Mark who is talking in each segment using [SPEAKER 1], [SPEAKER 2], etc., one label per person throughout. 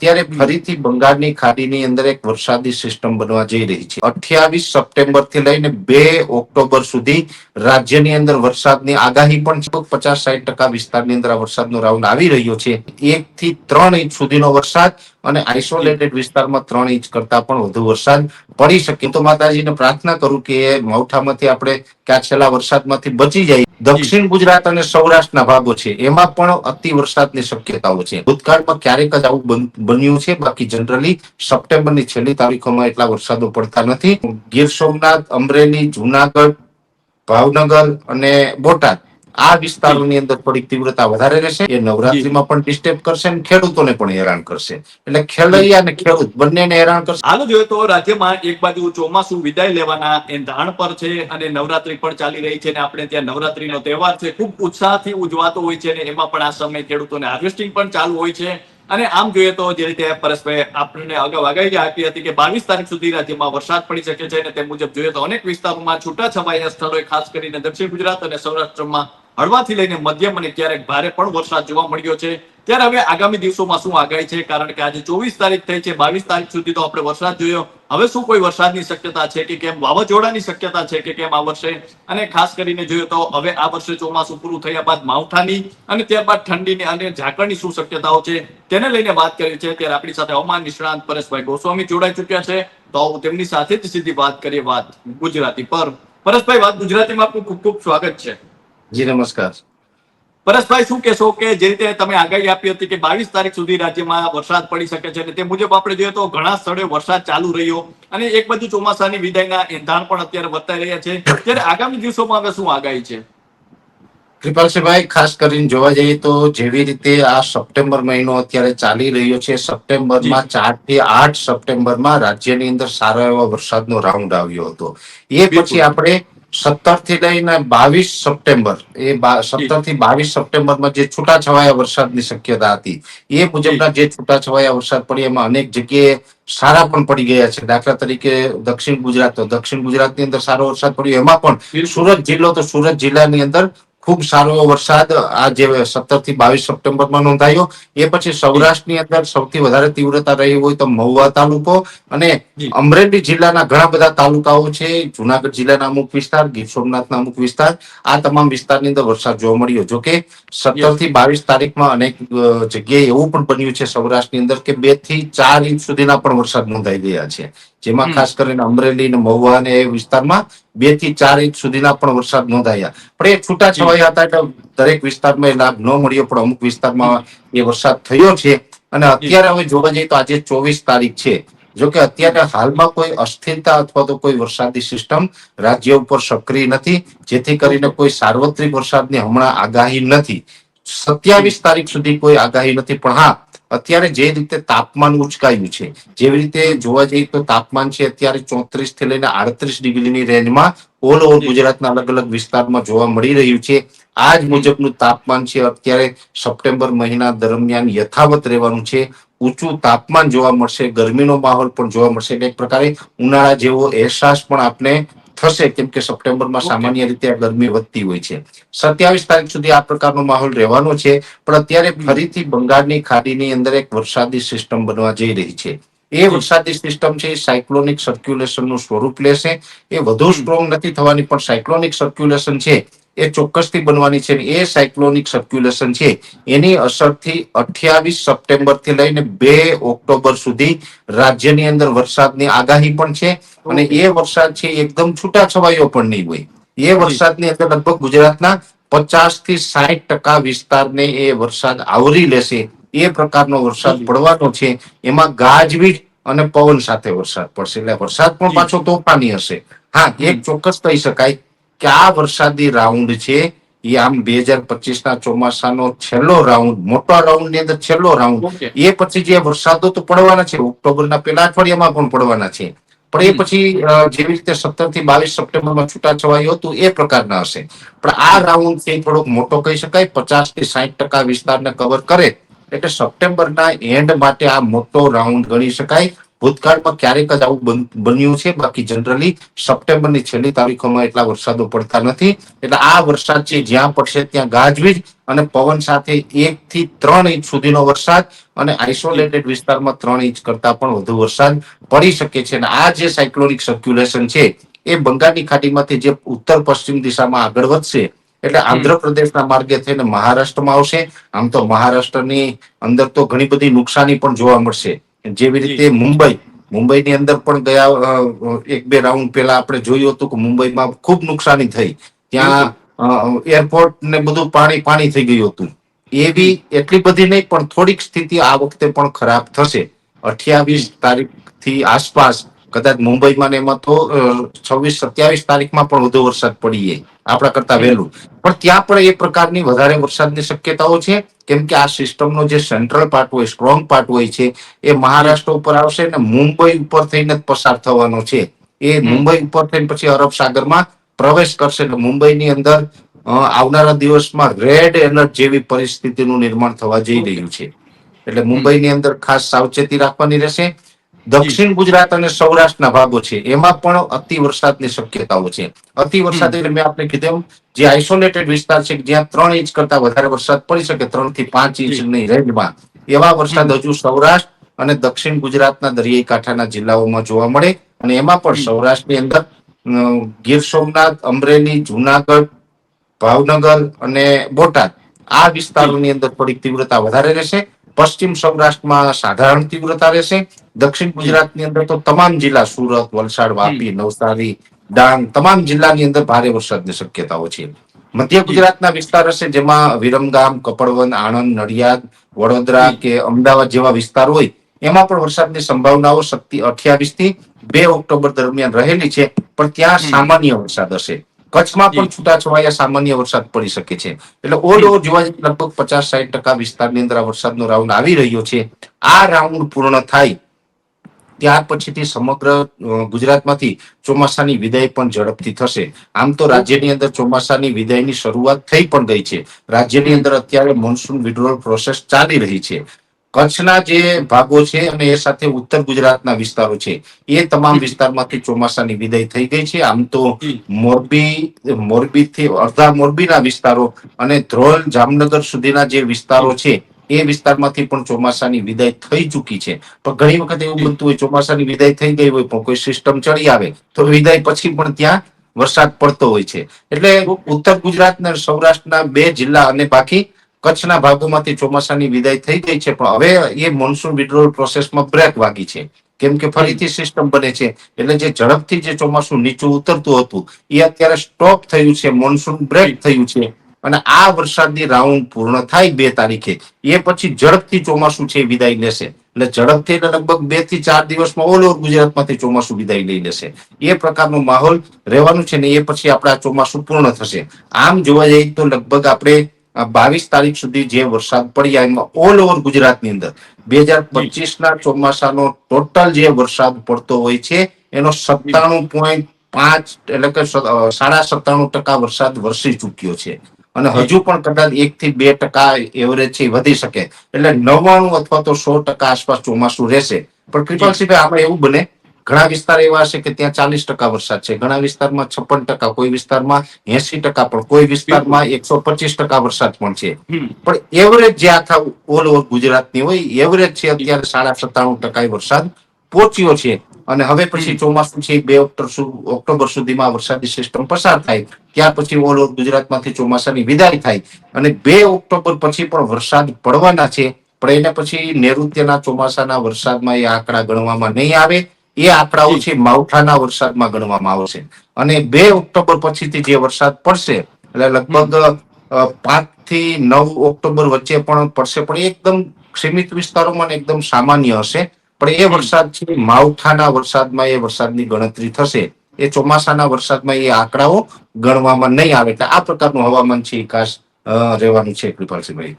[SPEAKER 1] અત્યારે ફરીથી બંગાળની ખાડીની અંદર એક વરસાદી સિસ્ટમ બનવા જઈ રહી છે. અઠ્યાવીસ સપ્ટેમ્બરથી લઈને બે ઓક્ટોબર સુધી રાજ્યની અંદર વરસાદની આગાહી પણ પચાસ સાઠ ટકા વિસ્તારની અંદર આ વરસાદનો રાઉન્ડ આવી રહ્યો છે. એક થી ત્રણ ઇંચ સુધીનો વરસાદ અને આઇસોલેટેડ વિસ્તારમાં ત્રણ ઇંચ કરતા પણ વધુ વરસાદ પડી શકે. તો માતાજીને પ્રાર્થના કરું કે માવઠામાંથી આપણે ક્યાં છેલ્લા વરસાદમાંથી બચી જાય. દક્ષિણ ગુજરાત અને સૌરાષ્ટ્રના ભાગો છે, એમાં પણ અતિ વરસાદની શક્યતાઓ છે. ભૂતકાળમાં ક્યારેક જ આવું બન- બન્યું છે. બાકી જનરલી સપ્ટેમ્બરની છેલ્લી તારીખોમાં એટલા વરસાદો પડતા નથી. ગીર સોમનાથ, અમરેલી, જુનાગઢ, ભાવનગર અને બોટાદ આ વિસ્તારોની અંદર થોડીક તીવ્રતા વધારે રહેશે. એ નવરાત્રીમાં પણ ડિસ્ટર્બ કરશે અને ખેડૂતોને પણ હેરાન કરશે. એટલે ખેલૈયા અને ખેડૂત બંનેને હેરાન કરશે.
[SPEAKER 2] હાલ, જોઈએ તો રાજ્યમાં એક બાજુ ચોમાસું વિદાય લેવાના એંધાણ પર છે અને નવરાત્રી પણ ચાલી રહી છે અને આપણે ત્યાં નવરાત્રીનો તહેવાર છે. ખૂબ ઉત્સાહથી ઉજવાતો હોય છે અને એમાં પણ આ સમયે ખેડૂતોને હાર્વેસ્ટિંગ પણ ચાલુ હોય છે. અને આમ જોઈએ તો જે રીતે પરેશભાઈ આપણને અગાઉ આગાહી આપી હતી કે બાવીસ તારીખ સુધી રાજ્યમાં વરસાદ પડી શકે છે અને તે મુજબ જોઈએ તો અનેક વિસ્તારોમાં છૂટાછવાયા સ્થળોએ ખાસ કરીને દક્ષિણ ગુજરાત અને સૌરાષ્ટ્રમાં હળવાથી લઈને મધ્યમ અને ક્યારેક ભારે પણ વરસાદ જોવા મળ્યો છે. ત્યારે હવે આગામી દિવસોમાં શું આગાહી છે? કારણ કે આજે ચોવીસ તારીખ થઈ છે, બાવીસ તારીખ સુધી તો આપણે વરસાદ જોયો. હવે શું કોઈ વરસાદની શક્યતા છે કે કેમ? વાવાઝોડાની શક્યતા છે કે કેમ આ વર્ષે? અને ખાસ કરીને જોઈએ તો હવે આ વર્ષે ચોમાસું પૂરું થયા બાદ માવઠાની અને ત્યારબાદ ઠંડીની અને ઝાકળની શું શક્યતાઓ છે તેને લઈને વાત કરી છે. ત્યારે આપણી સાથે હવામાન નિષ્ણાંત પરેશભાઈ ગોસ્વામી જોડાઈ ચુક્યા છે. તો તેમની સાથે જ સીધી વાત કરીએ વાત ગુજરાતી પર. પરેશભાઈ, વાત ગુજરાતીમાં આપનું ખૂબ ખૂબ સ્વાગત છે.
[SPEAKER 1] જી નમસ્કાર.
[SPEAKER 2] પરેશભાઈ શું કહેશો કે જે રીતે તમે આગાહી આપી હતી કે બાવીસ તારીખ સુધી રાજ્યમાં વરસાદ પડી શકે છે અને તે મુજબ આપણે જોઈએ તો ઘણા સ્થળે વરસાદ ચાલુ રહ્યો અને એક બાજુ ચોમાસાની વિદાયના એંધાણ પણ અત્યારે વર્તાઈ રહ્યા છે. ત્યારે આગામી દિવસોમાં હવે શું આગાહી છે?
[SPEAKER 1] કૃપાલસિંહભાઈ ખાસ કરીને જોવા જઈએ તો જેવી રીતે આ સપ્ટેમ્બર મહિનો અત્યારે ચાલી રહ્યો છે સપ્ટેમ્બરમાં ચારથી આઠ સપ્ટેમ્બરમાં રાજ્યની અંદર સારો એવો વરસાદનો રાઉન્ડ આવ્યો હતો. એ. પછી આપણે સત્તરથી લઈને બાવીસ સપ્ટેમ્બર એ સત્તરથી બાવીસ સપ્ટેમ્બરમાં જે છૂટાછવાયા વરસાદની શક્યતા હતી એ મુજબના જે. છૂટાછવાયા વરસાદ પડી એમાં અનેક જગ્યાએ સારા પણ પડી ગયા છે. દાખલા તરીકે દક્ષિણ ગુજરાત તો દક્ષિણ ગુજરાતની અંદર સારો વરસાદ પડ્યો એમાં પણ સુરત જિલ્લો તો સુરત જિલ્લાની અંદર ખૂબ સારો વરસાદ આ જે સત્તરથી બાવીસ સપ્ટેમ્બરમાં નોંધાયો એ પછી સૌરાષ્ટ્રની અંદર સૌથી વધારે તીવ્રતા રહી હોય તો મહુવા તાલુકો અને અમરેલી જિલ્લાના ઘણા બધા તાલુકાઓ છે. જુનાગઢ જિલ્લાના અમુક વિસ્તાર ગીર સોમનાથના અમુક વિસ્તાર આ તમામ વિસ્તારની અંદર વરસાદ જોવા મળ્યો. જો કે સત્તરથી બાવીસ તારીખમાં અનેક જગ્યાએ એવું પણ બન્યું છે સૌરાષ્ટ્રની અંદર કે બેથી ચાર ઇંચ સુધીના પણ વરસાદ નોંધાઈ ગયા છે. જેમાં ખાસ કરીને અમરેલી અને મહુવા અને એ વિસ્તારમાં બેથી ચાર ઇંચ સુધીના પણ વરસાદ નોંધાયા. પણ એ છૂટા છવાયા હતા એટલે દરેક વિસ્તારમાં એ લાભ ન મળ્યો પણ અમુક વિસ્તારમાં એ વરસાદ થયો છે. અને અત્યારે હવે જોવા જઈએ તો આજે ચોવીસ તારીખ છે. જો કે અત્યારે હાલમાં કોઈ અસ્થિરતા અથવા તો કોઈ વરસાદી સિસ્ટમ રાજ્ય ઉપર સક્રિય નથી જેથી કરીને કોઈ સાર્વત્રિક વરસાદની હમણાં આગાહી નથી. સત્યાવીસ તારીખ સુધી કોઈ આગાહી નથી પણ હા અત્યારે જે રીતે તાપમાન ઉચકાયું છે, જેવી રીતે જોવા જઈએ તો તાપમાન છે અત્યારે ચોત્રીસથી લઈને આડત્રીસ ડિગ્રીની રેન્જમાં ઓલ ઓવર ગુજરાતના અલગ અલગ વિસ્તારમાં જોવા મળી રહ્યું છે. આ જ મુજબનું તાપમાન છે અત્યારે સપ્ટેમ્બર મહિના દરમિયાન યથાવત રહેવાનું છે. ઊંચું તાપમાન જોવા મળશે, ગરમીનો માહોલ પણ જોવા મળશે એટલે એક પ્રકારે ઉનાળા જેવો અહેસાસ પણ આપને થશે કેમ કે સપ્ટેમ્બરમાં સામાન્ય રીતે આ ગરમી વધતી હોય છે. સત્યાવીસ તારીખ સુધી આ પ્રકારનો માહોલ રહેવાનો છે પણ અત્યારે ફરીથી બંગાળની ખાડીની અંદર એક વરસાદી સિસ્ટમ બનવા જઈ રહી છે. એ વરસાદી સિસ્ટમ છે એ સાયક્લોનિક સર્ક્યુલેશનનું સ્વરૂપ લેશે. એ વધુ સ્ટ્રોંગ નથી થવાની પણ સાયક્લોનિક સર્ક્યુલેશન છે એ ચોક્કસથી બનવાની છે એ સાયક્લોનિક સર્ક્યુલેશન છે. એની અસરથી અઠ્યાવીસ સપ્ટેમ્બરથી લઈને બે ઓક્ટોબર સુધી રાજ્યની અંદર વરસાદની આગાહી પણ છે. અને એ વરસાદ છે એકદમ છૂટાછવાયો પણ નહીં હોય. એ વરસાદની અંદર લગભગ ગુજરાતના પચાસથી સાહીઠ ટકા વિસ્તારને એ વરસાદ આવરી લેશે. એ પ્રકારનો વરસાદ પડવાનો છે. એમાં ગાજવીજ અને પવન સાથે વરસાદ પડશે. એટલે વરસાદ પણ પાછો તોફાની હશે. હા એક ચોક્કસ કહી શકાય કે આ વરસાદી રાઉન્ડ છે એ આમ બે હજાર પચીસ ના ચોમાસાનો છેલ્લો રાઉન્ડ મોટા રાઉન્ડની અંદર છેલ્લો રાઉન્ડ. એ પછી જે વરસાદો તો પડવાના છે. ઓક્ટોબરના પેલા અઠવાડિયામાં પણ પડવાના છે. પણ એ પછી જેવી રીતે સત્તરથી બાવીસ સપ્ટેમ્બરમાં છૂટાછવાયું હતું એ પ્રકારના હશે. પણ આ રાઉન્ડ છે થોડોક મોટો કહી શકાય પચાસથી સાહીઠ ટકા વિસ્તારને કવર કરે એટલે સપ્ટેમ્બરના એન્ડ માટે આ મોટો રાઉન્ડ ગણી શકાય. ભૂતકાળમાં ક્યારેક જ આવું બન- બન્યું છે. બાકી જનરલી સપ્ટેમ્બરની છેલ્લી તારીખોમાં એટલા વરસાદો પડતા નથી. એટલે આ વરસાદ છે જ્યાં પડશે ત્યાં ગાજવીજ અને પવન સાથે એક થી ત્રણ ઇંચ સુધીનો વરસાદ અને આઇસોલેટેડ વિસ્તારમાં ત્રણ ઇંચ કરતા પણ વધુ વરસાદ પડી શકે છે. અને આ જે સાયક્લોનિક સર્ક્યુલેશન છે એ બંગાળની ખાડીમાંથી જે ઉત્તર પશ્ચિમ દિશામાં આગળ વધશે એટલે આંધ્રપ્રદેશના માર્ગે થઈને મહારાષ્ટ્રમાં આવશે. આમ તો મહારાષ્ટ્રની અંદર તો ઘણી બધી નુકસાની પણ જોવા મળશે. જેવી રીતે મુંબઈ મુંબઈની અંદર પણ ગયા એક બે રાઉન્ડ પહેલા આપણે જોયું હતું કે મુંબઈમાં ખૂબ નુકસાની થઈ. ત્યાં એરપોર્ટ ને બધું પાણી પાણી થઈ ગયું હતું. એવી એટલી બધી નહીં, પણ થોડીક સ્થિતિ આ વખતે પણ ખરાબ થશે. અઠ્યાવીસ તારીખથી આસપાસ, કદાચ મુંબઈમાં એમાં તો છવ્વીસ, સત્યાવીસ તારીખમાં પણ વધુ વરસાદ પડી જાય, આપણા કરતા વહેલું. પણ ત્યાં પણ એ પ્રકારની વધારે વરસાદની શક્યતાઓ છે, કેમ કે આ સિસ્ટમનો જે સેન્ટ્રલ પાર્ટ હોય, સ્ટ્રોંગ પાર્ટ હોય છે, એ મહારાષ્ટ્ર ઉપર આવશે અને મુંબઈ ઉપર થઈને જ પસાર થવાનો છે. એ મુંબઈ ઉપર થઈને પછી અરબ સાગરમાં પ્રવેશ કરશે એટલે મુંબઈની અંદર આવનારા દિવસમાં રેડ એલર્ટ જેવી પરિસ્થિતિનું નિર્માણ થવા જઈ રહ્યું છે. એટલે મુંબઈની અંદર ખાસ સાવચેતી રાખવાની રહેશે. દક્ષિણ ગુજરાત અને સૌરાષ્ટ્રના ભાગો છે એમાં પણ અતિ વરસાદની શક્યતાઓ છે. અતિ વરસાદ એટલે મેં આપને કીધું જે આઇસોલેટેડ વિસ્તાર છે જ્યાં ત્રણ ઇંચ કરતા વધારે વરસાદ પડી શકે ત્રણથી પાંચ ઇંચની રેન્જમાં એવા વરસાદ હજુ સૌરાષ્ટ્ર અને દક્ષિણ ગુજરાતના દરિયાઈ કાંઠાના જિલ્લાઓમાં જોવા મળે. અને એમાં પણ સૌરાષ્ટ્રની અંદર ગીર સોમનાથ અમરેલી જુનાગઢ ભાવનગર અને બોટાદ. આ વિસ્તારોની અંદર થોડીક તીવ્રતા વધારે રહેશે. પશ્ચિમ સૌરાષ્ટ્રમાં સાધારણ તીવ્રતા રહેશે. દક્ષિણ ગુજરાતની અંદર તો તમામ જિલ્લા સુરત વલસાડ વાપી નવસારી ડાંગ તમામ જિલ્લાની અંદર ભારે વરસાદની શક્યતાઓ છે. મધ્ય ગુજરાતના વિસ્તાર હશે જેમાં વિરમગામ કપડવન આણંદ નડિયાદ વડોદરા કે અમદાવાદ જેવા વિસ્તાર હોય એમાં પણ વરસાદની સંભાવનાઓ શક્તિ અઠ્યાવીસથી બે ઓક્ટોબર દરમિયાન રહેલી છે. પણ ત્યાં સામાન્ય વરસાદ હશે. કચ્છમાં પણ છૂટાછવાયા સામાન્ય વરસાદ પડી શકે છે. એટલે ઓલ ઓવર જોવા લગભગ પચાસ સાઈઠ ટકા વિસ્તારની અંદર આ વરસાદનો રાઉન્ડ આવી રહ્યો છે. આ રાઉન્ડ પૂર્ણ થાય ત્યાર પછીથી સમગ્ર ગુજરાતમાંથી ચોમાસાની વિદાય પણ ઝડપથી થશે. આમ તો રાજ્યની અંદર ચોમાસાની વિદાયની શરૂઆત થઈ પણ ગઈ છે. રાજ્યની અંદર અત્યારે મોન્સૂન વિડ્રોલ પ્રોસેસ ચાલી રહી છે. કચ્છના જે ભાગો છે અને એ સાથે ઉત્તર ગુજરાતના વિસ્તારો છે એ તમામ વિસ્તારમાંથી ચોમાસાની વિદાય થઈ ગઈ છે. આમ તો મોરબી મોરબીથી અડધા મોરબીના વિસ્તારો અને ધ્રોલ જામનગર સુધીના જે વિસ્તારો છે એ વિસ્તારમાંથી પણ ચોમાસાની વિદાય થઈ ચૂકી છે. પણ ઘણી વખત એવું બનતું હોય ચોમાસાની વિદાય થઈ ગઈ હોય પણ કોઈ સિસ્ટમ ચડી આવે તો વિદાય પછી પણ ત્યાં વરસાદ પડતો હોય છે. એટલે ઉત્તર ગુજરાતના સૌરાષ્ટ્રના બે જિલ્લા અને બાકી કચ્છના ભાગોમાંથી ચોમાસાની વિદાય થઈ ગઈ છે, પણ હવે એ મોન્સૂન વિડ્રોલ પ્રોસેસમાં બ્રેક વાગી છે. કેમ કે ફરીથી સિસ્ટમ બને છે. એટલે જે ઝડપથી જે ચોમાસું નીચું ઉતરતું હતું, એ અત્યારે સ્ટોપ થયું છે મોન્સૂન બ્રેક થયું છે. અને આ વરસાદની રાઉન્ડ પૂર્ણ થાય બે તારીખે, એ પછી ઝડપથી ચોમાસું છે વિદાય લેશે. એટલે ઝડપથી લગભગ બેથી ચાર દિવસમાં ઓલ ઓવર ગુજરાતમાંથી ચોમાસું વિદાય લઈ લેશે. એ પ્રકારનો માહોલ રહેવાનું છે ને એ પછી આપણે આ ચોમાસું પૂર્ણ થશે. આમ જોવા જઈએ તો લગભગ આપણે બાવીસ તારીખ સુધી જે વરસાદ પડ્યા એમાં ઓલ ઓવર ગુજરાતની અંદર. બે હજાર પચીસ ના ચોમાસાનો ટોટલ જે વરસાદ પડતો હોય છે, એનો સત્તાણું પોઈન્ટ પાંચ એટલે કે સાડા સત્તાણું ટકા વરસાદ વરસી ચૂક્યો છે. અને હજુ પણ કદાચ એક થી બે ટકા એવરેજ છે વધી શકે. એટલે નવ્વાણું અથવા તો સો ટકા આસપાસ ચોમાસું રહેશે. પણ કૃપાલસિંહભાઈ, આમાં એવું બને ઘણા વિસ્તાર એવા હશે કે ત્યાં ચાલીસ ટકા વરસાદ છે. ઘણા વિસ્તારમાં છપ્પન ટકા કોઈ વિસ્તારમાં એસી ટકા પણ કોઈ વિસ્તારમાં એકસો પચીસ ટકા વરસાદ પણ છે. પણ એવરેજ જે આખા ઓલ ઓવર ગુજરાતની હોય એવરેજ છે અત્યારે સાડા સત્તાણું ટકા વરસાદ પહોંચ્યો છે. અને હવે પછી ચોમાસું છે બે ઓક્ટોબર ઓક્ટોબર સુધીમાં વરસાદી સિસ્ટમ પસાર થાય. ત્યાર પછી ઓલ ઓવર ગુજરાતમાંથી ચોમાસાની વિદાય થાય. અને બે ઓક્ટોબર પછી પણ વરસાદ પડવાના છે. પણ એને પછી નૈઋત્યના ચોમાસાના વરસાદમાં એ આંકડા ગણવામાં નહીં આવે. એ આંકડાઓ છે માવઠાના વરસાદમાં ગણવામાં આવશે અને બે ઓક્ટોબર પછીથી જે વરસાદ પડશે એટલે લગભગ પાંચથી નવ ઓક્ટોબર વચ્ચે પણ પડશે પણ એકદમ સીમિત વિસ્તારોમાં એકદમ સામાન્ય હશે. પણ એ વરસાદ છે માવઠાના વરસાદમાં એ વરસાદની ગણતરી થશે. એ ચોમાસાના વરસાદમાં એ આંકડાઓ ગણવામાં નહીં આવે. એટલે આ પ્રકારનું હવામાન છે ખાસ રહેવાનું છે કૃપાલસિંહભાઈ.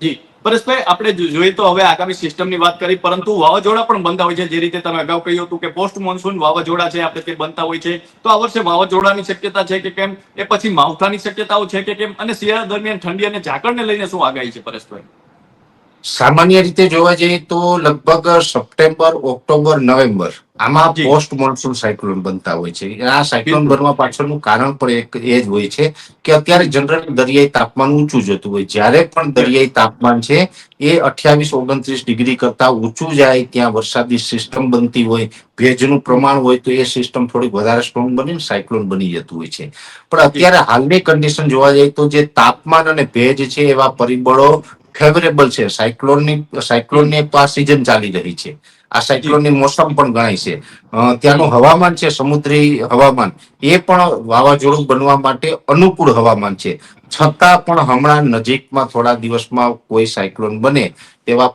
[SPEAKER 2] જી. પરેશભાઈ આપણે જોઈએ તો હવે આગામી સિસ્ટમની વાત કરી, પરંતુ વાવાઝોડા પણ બનતા હોય છે. જે રીતે તમે અગાઉ કહ્યું હતું કે પોસ્ટ મોન્સૂન વાવાઝોડા છે, આપણે તે બનતા હોય છે. તો આ વર્ષે વાવાઝોડાની શક્યતા છે કે કેમ? એ પછી માવઠાની શક્યતાઓ છે કે કેમ? અને શિયાળા દરમિયાન ઠંડી અને ઝાકળને લઈને શું આગાહી છે પરેશભાઈ
[SPEAKER 1] સામાન્ય રીતે જોવા જઈએ તો લગભગ સપ્ટેમ્બર, ઓક્ટોબર, નવેમ્બર આમાં પોસ્ટ મોન્સૂન સાયક્લોન બનતા હોય છે. આ સાયક્લોન બનવા પાછળનું કારણ પણ એક એ જ હોય છે કે અત્યારે જનરલ દરિયાઈ તાપમાન ઊંચું જતું હોય. જ્યારે પણ દરિયાઈ તાપમાન છે એ અઠ્યાવીસ ઓગણત્રીસ ડિગ્રી કરતા ઊંચું જાય ત્યાં વરસાદી સિસ્ટમ બનતી હોય ભેજનું પ્રમાણ હોય તો એ સિસ્ટમ થોડીક વધારે સ્ટ્રોંગ બનીને સાયક્લોન બની જતું હોય છે. પણ અત્યારે હાલની કન્ડિશન જોવા જાય તો જે તાપમાન અને ભેજ છે એવા પરિબળો ફેવરેબલ છે. સાયક્લોનની સાયક્લોનની એક આ સિઝન ચાલી રહી છે. આ સાયક્લોનની મોસમ પણ ગણાય છે. ત્યાંનું હવામાન છે સમુદ્રી હવામાન. એ પણ વાવાઝોડું બનવા માટે અનુકૂળ હવામાન છે. છતાં પણ હમણાં નજીકમાં થોડા દિવસમાં કોઈ સાયક્લોન બને તેવા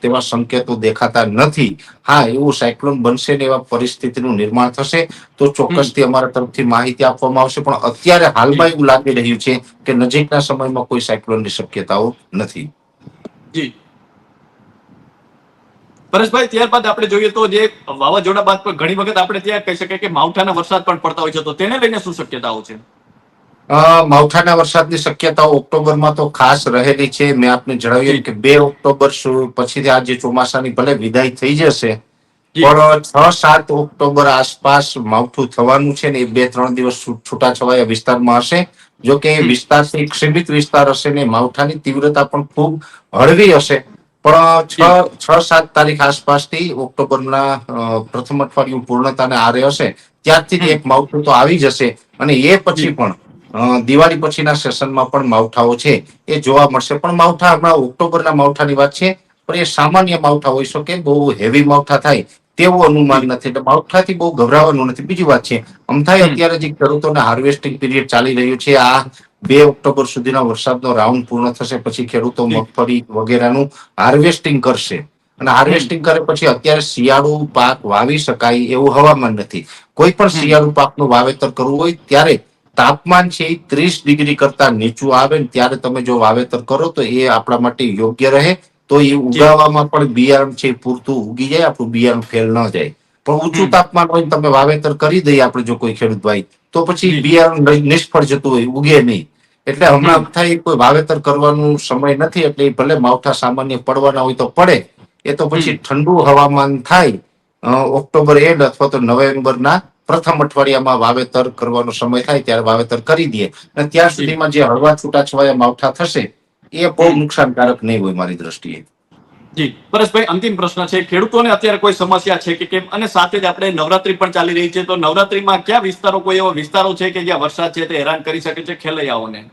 [SPEAKER 1] તેવા સંકેતો દેખાતા નથી. હા એવું સાયક્લોન બનશે ને એવા પરિસ્થિતિનું નિર્માણ થશે તો ચોક્કસથી અમારા તરફથી માહિતી આપવામાં આવશે. પણ અત્યારે હાલમાં એવું લાગી રહ્યું છે કે નજીકના સમયમાં કોઈ સાયક્લોનની શક્યતાઓ નથી.
[SPEAKER 2] જી. પરેશભાઈ ત્યારબાદ આપણે જોઈએ તો જે વાવાઝોડા બાદ પણ ઘણી વખત આપણે ત્યાં કહી શકીએ કે માવઠાના વરસાદ પણ પડતા હોય છે. તો તેને લઈને શું શક્યતાઓ છે?
[SPEAKER 1] માવઠાના વરસાદની શક્યતાઓ ઓક્ટોબરમાં તો ખાસ રહેલી છે. મેં આપને જણાવ્યું કે બે ઓક્ટોબર પછી આ જે ચોમાસાની ભલે વિદાય થઈ જશે પણ છ સાત ઓક્ટોબર આસપાસ માવઠું થવાનું છે ને એ બે ત્રણ દિવસ છૂટાછવાયા વિસ્તારમાં હશે. જો કે વિસ્તાર સીમિત વિસ્તાર હશે ને માવઠાની તીવ્રતા પણ ખૂબ હળવી હશે. પણ છ છ સાત તારીખ આસપાસથી ઓક્ટોબરના પ્રથમ અઠવાડિયું પૂર્ણતાને આરે હશે ત્યારથી એક માવઠું તો આવી જશે. અને એ પછી પણ દિવાળી પછીના સેશનમાં પણ માવઠાઓ છે. એ જોવા મળશે. પણ માવઠા હમણાં ઓક્ટોબરના માવઠાની વાત છે. પણ એ સામાન્ય માવઠા હોઈ શકે બહુ હેવી માવઠા થાય તેવું અનુમાન નથી. એટલે માવઠાથી બહુ ગભરાવાનું નથી. બીજી વાત છે અમથાય અત્યારે જે ખેડૂતોને હાર્વેસ્ટિંગ પીરિયડ ચાલી રહ્યું છે આ બે ઓક્ટોબર સુધીના વરસાદનો રાઉન્ડ પૂર્ણ થશે પછી ખેડૂતો મગફળી વગેરેનું હાર્વેસ્ટિંગ કરશે. અને હાર્વેસ્ટિંગ કરે પછી અત્યારે શિયાળુ પાક વાવી શકાય એવું હવામાન નથી. કોઈ પણ શિયાળુ પાકનું વાવેતર કરવું હોય ત્યારે તાપમાન છે એ ત્રીસ ડિગ્રી કરતા નીચું આવે ને ત્યારે તમે જો વાવેતર કરો તો એ આપણા માટે યોગ્ય રહે. તો એ ઉગાવવામાં પણ બિયારણ છે પૂરતું ઉગી જાય આપણું બિયારણ ફેલ ન જાય. પણ ઊંચું તાપમાન હોય તમે વાવેતર કરી દઈએ આપણે જો કોઈ ખેડૂત ભાઈ તો પછી બિયારણ નિષ્ફળ જતું હોય ઉગે નહીં. એટલે હમણાં
[SPEAKER 2] હમ.
[SPEAKER 1] થાય કોઈ વાવેતર કરવાનું સમય નથી એટલે ભલે માવઠા સામાન્ય પડવાના હોય તો પડે. એ તો પછી ઠંડુ હવામાન થાય ઓક્ટોબર એન્ડ અથવા તો નવેમ્બરના પ્રથમ અઠવાડિયામાં વાવેતર કરવાનો સમય થાય ત્યારે વાવેતર કરી દઈએ. અને ત્યાં સુધીમાં જે હળવા છૂટાછવાયા માવઠા થશે એ બહુ નુકસાનકારક નહીં હોય મારી દ્રષ્ટિએ.
[SPEAKER 2] જી પરેશભાઈ અંતિમ પ્રશ્ન છે. ખેડૂતોને અત્યારે કોઈ સમસ્યા છે કે કેમ? અને સાથે જ આપણે નવરાત્રી પણ ચાલી રહી છે. તો નવરાત્રીમાં કયા વિસ્તારો કોઈ એવા વિસ્તારો છે કે જ્યાં વરસાદ છે તે હેરાન કરી શકે છે ખેલૈયાઓને?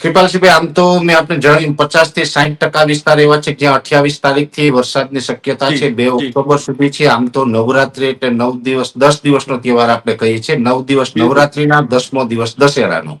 [SPEAKER 1] કૃપાલસિંહભાઈ આમ તો મેં આપને જણાવ્યું પચાસથી સાઠ ટકા વિસ્તાર એવા છે જ્યાં અઠ્યાવીસ તારીખથી વરસાદની શક્યતા છે. બે ઓક્ટોબર સુધી છે. આમ તો નવરાત્રી એટલે નવ દિવસ દસ દિવસનો તહેવાર આપણે કહીએ છીએ. નવ દિવસ નવરાત્રીના દસમો દિવસ દશેરાનો.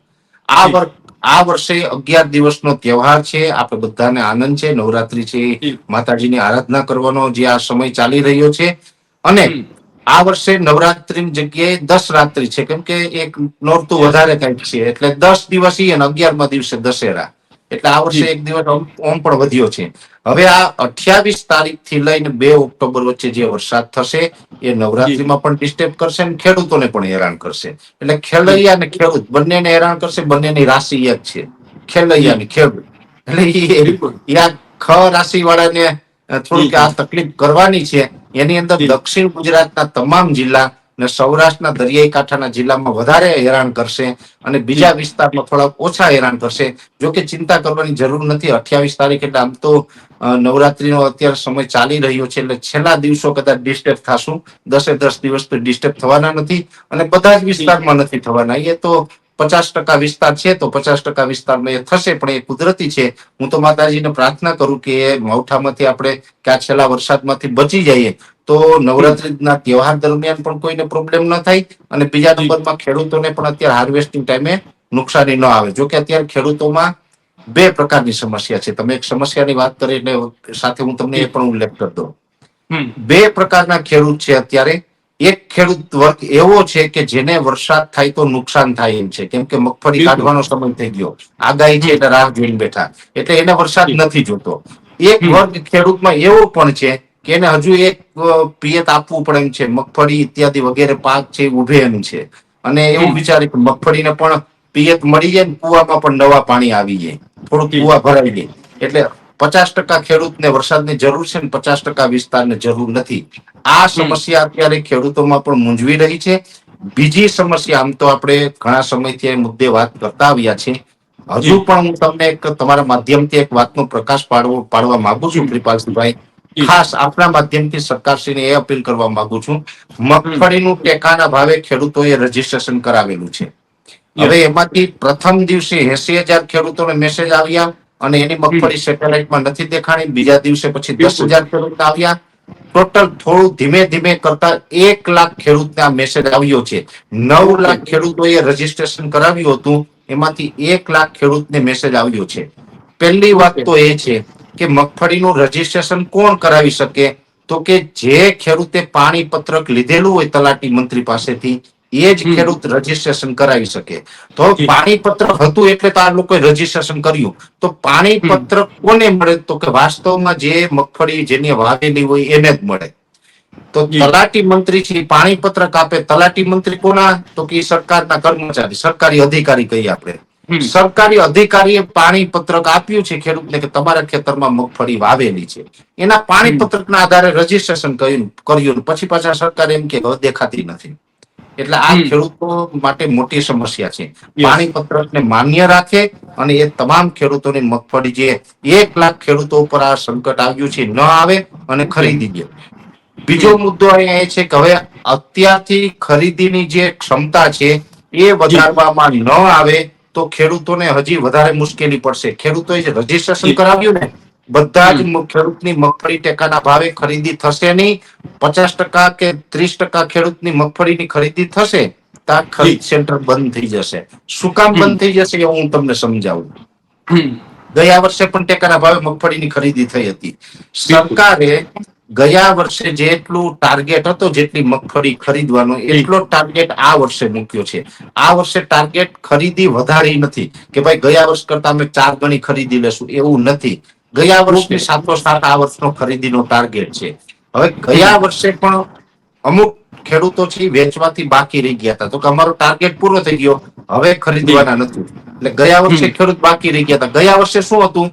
[SPEAKER 1] આ
[SPEAKER 2] જી.
[SPEAKER 1] આ વર્ષે અગિયાર દિવસનો તહેવાર છે. આપણે બધાને આનંદ છે. નવરાત્રી છે. માતાજીની આરાધના કરવાનો જે આ સમય ચાલી રહ્યો છે. અને આ વર્ષે નવરાત્રીની જગ્યાએ દસ રાત્રિ છે. કેમ કે એક નોરતું વધારે કંઈક છે. એટલે દસ દિવસ અને અગિયારમા દિવસે દશેરા. એટલે આ વર્ષે એક દિવસ ઓમ પણ વધ્યો છે. હવે આ અઠ્યાવીસ તારીખથી લઈને બે ઓક્ટોબર વચ્ચે જે વરસાદ થશે એ નવરાત્રીમાં પણ ડિસ્ટર્બ કરશે અને ખેડૂતોને પણ હેરાન કરશે. એટલે ખેલૈયા અને ખેડૂત બંનેને હેરાન કરશે બંનેની રાશિ એક છે. ખેલૈયા અને ખેડૂત. એટલે આ ખ રાશિ વાળાને થોડુંક આ તકલીફ કરવાની છે. એની અંદર દક્ષિણ ગુજરાતના તમામ જિલ્લા અને સૌરાષ્ટ્રના દરિયાઈ કાંઠાના જિલ્લામાં વધારે હેરાન કરશે અને બીજા વિસ્તારમાં થોડા ઓછા હેરાન કરશે. જો કે ચિંતા કરવાની જરૂર નથી. અઠ્યાવીસ તારીખ એટલે આમ તો નવરાત્રીનો અત્યારે સમય ચાલી રહ્યો છે એટલે છેલ્લા દિવસો કદાચ ડિસ્ટર્બ થશું. દસે દસ દિવસ તો ડિસ્ટર્બ થવાના નથી અને બધા જ વિસ્તારમાં નથી થવાના. એ તો પચાસ ટકા વિસ્તાર છે તો પચાસ ટકા વિસ્તારમાં એ થશે પણ એ કુદરતી છે. હું તો માતાજીને પ્રાર્થના કરું કે માવઠામાંથી આપણે ક્યાં છેલ્લા વરસાદમાંથી બચી જઈએ. તો નવરાત્રીના તહેવાર દરમિયાન પણ કોઈને પ્રોબ્લેમ ન થાય અને બીજા નંબરમાં ખેડૂતોને પણ અત્યારે હાર્વેસ્ટિંગ ટાઈમે નુકસાની ન આવે. જો કે અત્યારે ખેડૂતોમાં બે પ્રકારની સમસ્યા છે. તમે એક સમસ્યાની વાત કરી એટલે સાથે હું તમને એ પણ ઉલ્લેખ કરી દઉં. બે પ્રકારના ખેડૂત છે અત્યારે. એક ખેડૂત વર્ગ એવો છે કે જેને વરસાદ થાય તો નુકસાન થાય એમ છે. કેમ કે મગફળી કાઢવાનો સમય થઈ ગયો. આગાહી છે એટલે રાહ જોઈને બેઠા. એટલે એને વરસાદ નથી જોતો. એક વર્ગ ખેડૂતમાં એવો પણ છે કે એને હજુ એક પિયત આપવું પડે એમ છે. મગફળી ઇત્યાદિ વગેરે પાક છે ઉભે એમ છે. અને એવું
[SPEAKER 2] હમ.
[SPEAKER 1] કે મગફળીને પણ પિયત મળી જાય ને કુવામાં પણ નવા પાણી આવી જાય.
[SPEAKER 2] થોડું
[SPEAKER 1] કુવા ભરાઈ જાય. એટલે પચાસ ટકા ખેડૂતને વરસાદની જરૂર છે ને પચાસ ટકા વિસ્તારને જરૂર નથી. આ સમસ્યા અત્યારે ખેડૂતોમાં પણ મૂંઝવી રહી છે. બીજી સમસ્યા આમ તો આપણે ઘણા સમયથી મુદ્દે વાત કરતા આવ્યા છે. હજુ પણ હું તમને એક તમારા માધ્યમથી એક વાતનો પ્રકાશ પાડવો પાડવા માંગુ છું કૃપાલસિંહભાઈ. ખાસ આપના માધ્યમથી સરકારશ્રીને એ અપીલ કરવા માંગુ છું. મગફળીનું ટેકાના ભાવે ખેડૂતોએ રજીસ્ટ્રેશન કરાવેલું છે. હવે એમાંથી પ્રથમ દિવસે એસી હજાર ખેડૂતોને મેસેજ આવ્યા અને એની મગફળી સેટેલાઇટમાં નથી દેખાણી. બીજા દિવસે પછી દસ હજાર ખેડૂત આવ્યા. ટોટલ થોડું ધીમે ધીમે કરતા એક લાખ ખેડૂતને આ મેસેજ આવ્યો છે. નવ લાખ ખેડૂતોએ રજીસ્ટ્રેશન કરાવ્યું હતું. એમાંથી એક લાખ ખેડૂતને મેસેજ આવ્યો છે. પહેલી વાત તો એ છે કે મગફળીનું રજીસ્ટ્રેશન કોણ કરાવી શકે? તો કે જે ખેડૂતે પાણી પત્રક લીધેલું હોય તલાટી મંત્રી પાસેથી એ જ ખેડૂત રજીસ્ટ્રેશન કરાવી શકે. તો પાણી પત્રક હતું એટલે તો આ લોકોએ રજીસ્ટ્રેશન કર્યું. તો પાણી પત્રક કોને મળે? તો કે વાસ્તવમાં જે મગફળી જેની વાવેલી હોય એને જ મળે. તો તલાટી મંત્રી છે પાણી પત્રક આપે. તલાટી મંત્રી કોના? તો કે સરકારના કર્મચારી સરકારી અધિકારી કહીએ આપણે. સરકારી અધિકારીએ પાણી પત્રક આપ્યું છે ખેડૂતને કે તમારા ખેતરમાં મગફળી વાવેલી છે. એના પાણી પત્રકના આધારે રજીસ્ટ્રેશન કર્યું કર્યું. પછી પાછા સરકાર એમ કે દેખાતી નથી. એટલે આ ખેડૂતો માટે મોટી સમસ્યા છે. પાણી પત્રકને માન્ય રાખે અને એ તમામ ખેડૂતોની મગફળી જે એક લાખ ખેડૂતો ઉપર આ સંકટ આવ્યું છે ન આવે અને ખરીદી દે. બીજો મુદ્દો અહીંયા એ છે કે હવે અત્યારથી ખરીદીની જે ક્ષમતા છે એ વધારવામાં ન આવે તો ખેડૂતોને હજી વધારે મુશ્કેલી પડશે. ખેડૂતોએ જે રજીસ્ટ્રેશન કરાવ્યું ને બધા જ ખેડૂતની મગફળી ટેકાના ભાવે ખરીદી થશે નહીં. પચાસ ટકા કે ત્રીસ ટકા ખેડૂતની મગફળીની ખરીદી થશે ત્યાં ખરીદ સેન્ટર બંધ થઈ જશે. શું કામ બંધ થઈ જશે એ હું તમને સમજાવું. ગયા વર્ષે પણ ટેકાના ભાવે મગફળીની ખરીદી થઈ હતી. સરકારે ગયા વર્ષે જેટલું ટાર્ગેટ હતો જેટલી મગફળી ખરીદવાનો એટલો ટાર્ગેટ આ વર્ષે મૂક્યો છે. આ વર્ષે ટાર્ગેટ ખરીદી વધારી નથી કે ભાઈ ગયા વર્ષ કરતા અમે ચાર ગણી ખરીદી લેશું એવું નથી. ગયા વર્ષની સાતો સાત આ વર્ષનો ખરીદીનો ટાર્ગેટ છે. હવે ગયા વર્ષે પણ અમુક ખેડૂતો છે વેચવાથી બાકી રહી ગયા હતા. તો કે અમારો ટાર્ગેટ પૂરો થઈ ગયો હવે ખરીદવાના નથી. એટલે ગયા વર્ષે ખેડૂત બાકી રહી ગયા હતા. ગયા વર્ષે શું હતું?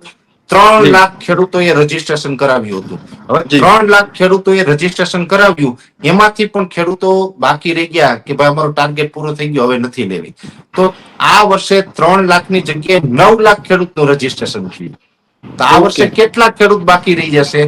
[SPEAKER 1] ત્રણ લાખ ખેડૂતોએ રજીસ્ટ્રેશન કરાવ્યું હતું. હવે ત્રણ લાખ ખેડૂતોએ રજીસ્ટ્રેશન કરાવ્યું. એમાંથી પણ ખેડૂતો બાકી રહી ગયા કે ભાઈ અમારો ટાર્ગેટ પૂરો થઈ ગયો હવે નથી લેવી. તો આ વર્ષે ત્રણ લાખની જગ્યાએ નવ લાખ ખેડૂતનું રજીસ્ટ્રેશન થયું તો આ વર્ષે કેટલા ખેડૂત બાકી રહી જશે?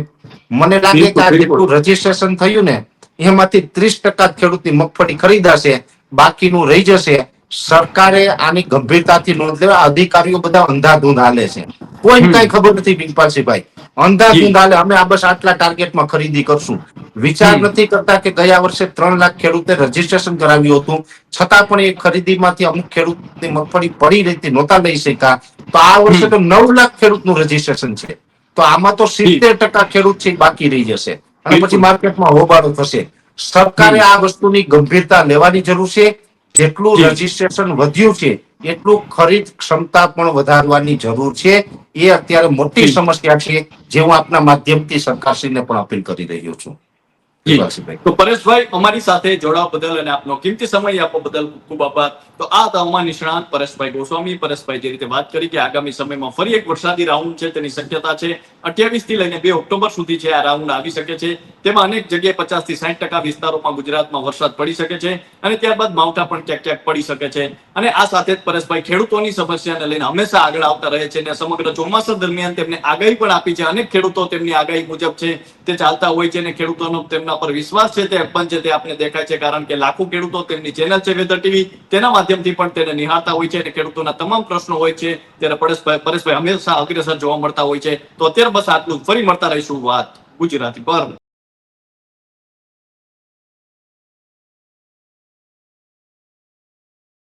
[SPEAKER 1] મને લાગે કે આ જેટલું રજીસ્ટ્રેશન થયું ને એમાંથી ત્રીસ ટકા ખેડૂતની મગફળી ખરીદાશે બાકીનું રહી જશે. સરકારે આની ગંભીરતાથી નોંધ લેવા અધિકારીઓ બધા અંધાધૂંધ હાલે છે. કોઈ કઈ ખબર નથી બિનપાલસિંહભાઈ અંદાજ હાલે અમે આ બસ આટલા ટાર્ગેટમાં ખરીદી કરશું. વિચાર નથી કરતા કે ગયા વર્ષે ત્રણ લાખ ખેડૂતે રજીસ્ટ્રેશન કરાવ્યું હતું. છતાં પણ એ ખરીદીમાંથી અમુક ખેડૂતની મગફળી પડી રહેતી નહોતા લઈ શક્યા. તો આ વર્ષે તો નવ લાખ ખેડૂતનું રજીસ્ટ્રેશન છે. તો આમાં તો સિત્તેર ટકા ખેડૂત છે બાકી રહી જશે. અને પછી માર્કેટમાં હોબાળો થશે. સરકારે આ વસ્તુની ગંભીરતા લેવાની જરૂર છે. જેટલું રજીસ્ટ્રેશન વધ્યું છે એટલું ખરીદ ક્ષમતા પણ વધારવાની જરૂર છે એ અત્યારે મોટી સમસ્યા છે જે હું આપના માધ્યમથી સરકારશ્રીને પણ અપીલ કરી રહ્યો છું.
[SPEAKER 2] તો પરેશભાઈ, અમારી સાથે જોડાવા બદલ અને આપનો કિંમતી સમય આપવા બદલ ખૂબ આભાર. તો આ હતા નિષ્ણાંત પરેશભાઈ ગોસ્વામી. પરેશભાઈ જે રીતે વાત કરી કે આગામી સમયમાં ફરી એક વરસાદી રાઉન્ડ છે, તેની શક્યતા છે. અઠ્યાવીસથી લઈને બે ઓક્ટોબર સુધી છે આ રાઉન્ડ આવી શકે છે, તેમાં અનેક જગ્યાએ પચાસથી સાઠ ટકા વિસ્તારોમાં ગુજરાતમાં વરસાદ પડી શકે છે અને ત્યારબાદ માવઠા પણ ક્યાંક ક્યાંક પડી શકે છે. અને આ સાથે જ પરેશભાઈ ખેડૂતોની સમસ્યાને લઈને હંમેશા આગળ આવતા રહે છે અને સમગ્ર ચોમાસા દરમિયાન તેમને આગાહી પણ આપી છે. અનેક ખેડૂતો તેમની આગાહી મુજબ છે, તે ચાલતા હોય છે અને ખેડૂતોનો તેમના પર વિશ્વાસ છે તે પણ છે તે આપણે દેખાય છે, કારણ કે લાખો ખેડૂતો તેમની ચેનલ છે વેધર ટીવી. તેના માધ્યમથી પણ તેને નિહાળતા હોય છે અને ખેડૂતોના તમામ પ્રશ્નો હોય છે. ત્યારે પરેશભાઈ પરેશભાઈ હંમેશા અગ્રેસર જોવા મળતા હોય છે. તો અત્યારે બસ આટલું ફરી મળતા રહીશું વાત ગુજરાતી પર.